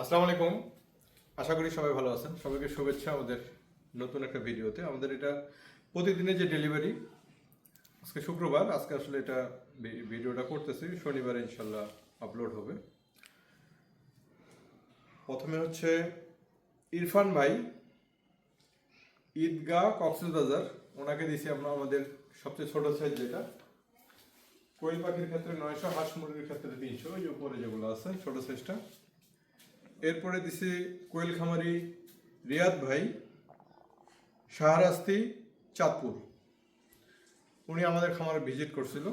আসসালামু আলাইকুম। আশা করি সবাই ভালো আছেন। সবাইকে শুভেচ্ছা আমাদের নতুন একটা ভিডিওতে। আমাদের এটা প্রতিদিনের যে ডেলিভারি আজকে শুক্রবার, আজকে আসলে এটা ভিডিওটা করতেছি। শনিবার ইনশাল্লাহ আপলোড হবে। প্রথমে হচ্ছে ইরফান ভাই, ঈদগাহ কক্সবাজার ওনাকে দিয়েছি আমরা আমাদের সবচেয়ে ছোট সাইজ যেটা। কোয়েল পাখির ক্ষেত্রে নয়শো, হাঁস মুরগির ক্ষেত্রে তিনশো। ওই উপরে যেগুলো আছে, ছোট সাইজটা এরপরে দিছি কোয়েল খামারি রিয়াদ ভাই, শাহরাস্তি, চাঁদপুর। উনি আমাদের খামারে ভিজিট করছিল।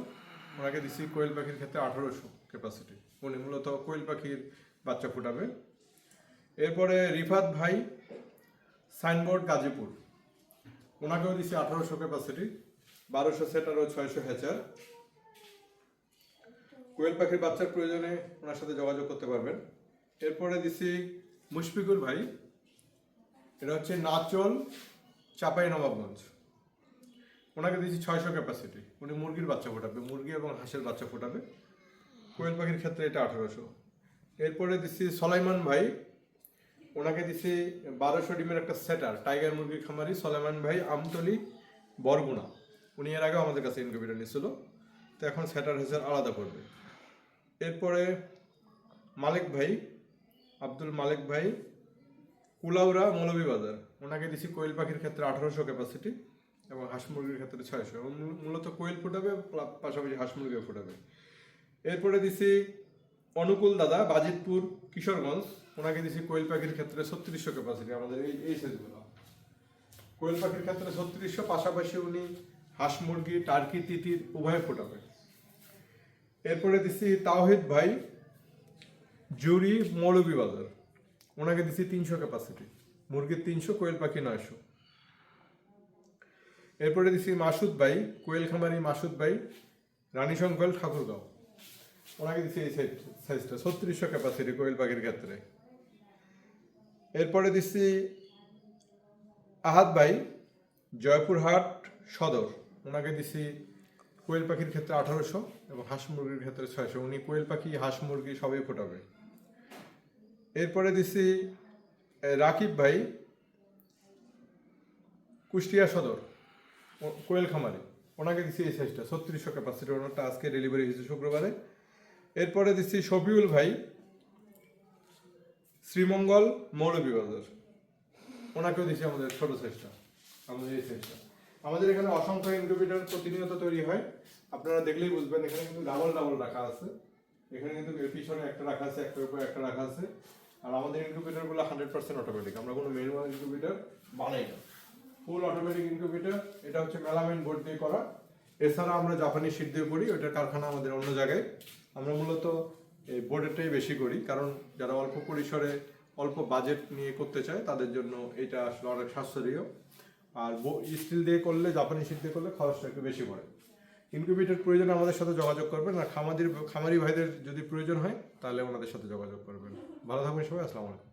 ওনাকে দিছি কোয়েল পাখির ক্ষেত্রে আঠারোশো ক্যাপাসিটি উনি মূলত কোয়েল পাখির বাচ্চা ফুটাবে। এরপরে রিফাত ভাই, সাইনবোর্ড গাজীপুর। ওনাকেও দিছি আঠারোশো ক্যাপাসিটি বারোশো সেটার ও ছয়শো হ্যাচার কোয়েল পাখির বাচ্চার প্রয়োজনে ওনার সাথে যোগাযোগ করতে পারবেন। এরপরে দিছি মুশফিকুর ভাই। এটা হচ্ছে নাচল চাপাই নবাবগঞ্জ। ওনাকে দিয়েছি ছয়শো ক্যাপাসিটি উনি মুরগির বাচ্চা ফোটাবে, মুরগি এবং হাঁসের বাচ্চা ফোটাবে। কোয়েল পাখির ক্ষেত্রে এটা আঠারোশো। এরপরে দিছি সলাইমান ভাই। ওনাকে দিছি বারোশো ডিমের একটা সেটার, টাইগার মুরগির খামারি সলাইমান ভাই আমতলি, বরগুনা। উনি এর আগে আমাদের কাছে ইনকিউবেটার নিয়েছিল। তো এখন সেটার হেসার আলাদা করবে এরপরে মালিক ভাই। আব্দুল মালিক ভাই কুলাউরা মৌলভীবাজার। ওনাকে দিছি কোয়েল পাখির ক্ষেত্রে আঠারোশো ক্যাপাসিটি এবং হাঁস মুরগির ক্ষেত্রে ছয়শো। এবং মূলত কোয়েল ফুটাবে পাশাপাশি হাঁস মুরগিও ফুটাবে। এরপরে দিছি অনুকূল দাদা, বাজিতপুর, কিশোরগঞ্জ। ওনাকে দিছি কোয়েল পাখির ক্ষেত্রে ছত্রিশশো ক্যাপাসিটি আমাদের এই এই সাইজগুলো। কোয়েল পাখির ক্ষেত্রে ছত্রিশশো, পাশাপাশি উনি হাঁস মুরগি, টার্কি, তিতির উভয় ফোটাবে। এরপরে দিছি তাওহিদ ভাই জুরি মৌলভীবাজার ওনাকে দিছি তিনশো ক্যাপাসিটি মুরগির তিনশো, কোয়েল পাখি নয়শো। এরপরে দিছি মাসুদ ভাই, কোয়েল খামারি মাসুদ ভাই, রানী শঙ্কল ঠাকুরগাঁও। ওনাকে দিছি এই সাইজ সাইজটা ছত্রিশশো ক্যাপাসিটি কোয়েল পাখির ক্ষেত্রে। এরপরে দিছি আহাদ ভাই, জয়পুরহাট সদর। ওনাকে দিছি কোয়েল পাখির ক্ষেত্রে আঠারোশো এবং হাঁস মুরগির ক্ষেত্রে ছয়শো। উনি কোয়েল পাখি, হাঁস মুরগি সবই ফোটাবে। এরপরে দিছি রাকিব ভাই, কুষ্টিয়া সদর কোয়েল খামারি ওনাকে দিছি এই সাইজটা ছত্রিশশো ক্যাপাসিটি ওনারটা আজকে ডেলিভারি হয়েছে শুক্রবারে। এরপরে দিচ্ছি শফিউল ভাই, শ্রীমঙ্গল মৌলভীবাজার। ওনাকেও দিছি আমাদের ছোটো সাইজটা আমাদের এই সাইজটা আমাদের এখানে অসংখ্য ইনকিউবেটর প্রতিনিয়ত তৈরি হয়। আপনারা দেখলেই বুঝবেন, এখানে কিন্তু ডাবল ডাবল রাখা আছে। এখানে কিন্তু এর পিছনে একটা রাখা আছে, একটার উপর একটা রাখা আছে। আর আমাদের ইনকিউবেটরগুলো হান্ড্রেড পার্সেন্ট অটোমেটিক আমরা কোনো ম্যানুয়াল ইনকিউবেটর বানাই না। ফুল অটোমেটিক ইনকিউবেটর এটা হচ্ছে মেলামাইন বোর্ড দিয়ে করা। এছাড়া আমরা জাপানি শীট দিয়ে করি, ওইটার কারখানা আমাদের অন্য জায়গায়। আমরা মূলত এই বোর্ডেরটাই বেশি করি, কারণ যারা অল্প পরিসরে, অল্প বাজেট নিয়ে করতে চায়, তাদের জন্য এটা আসলে অনেক সাশ্রয়ীয় আর স্টিল দিয়ে করলে জাপানি শীট দিয়ে করলে খরচটা একটু বেশি পড়ে। ইনকিউবেটর প্রয়োজন আমাদের সাথে যোগাযোগ করবেন। আর খামারি খামারি ভাইদের যদি প্রয়োজন হয়, তাহলে ওনাদের সাথে যোগাযোগ করবেন। ভালো থাকবেন সবাই, আসসালামু আলাইকুম।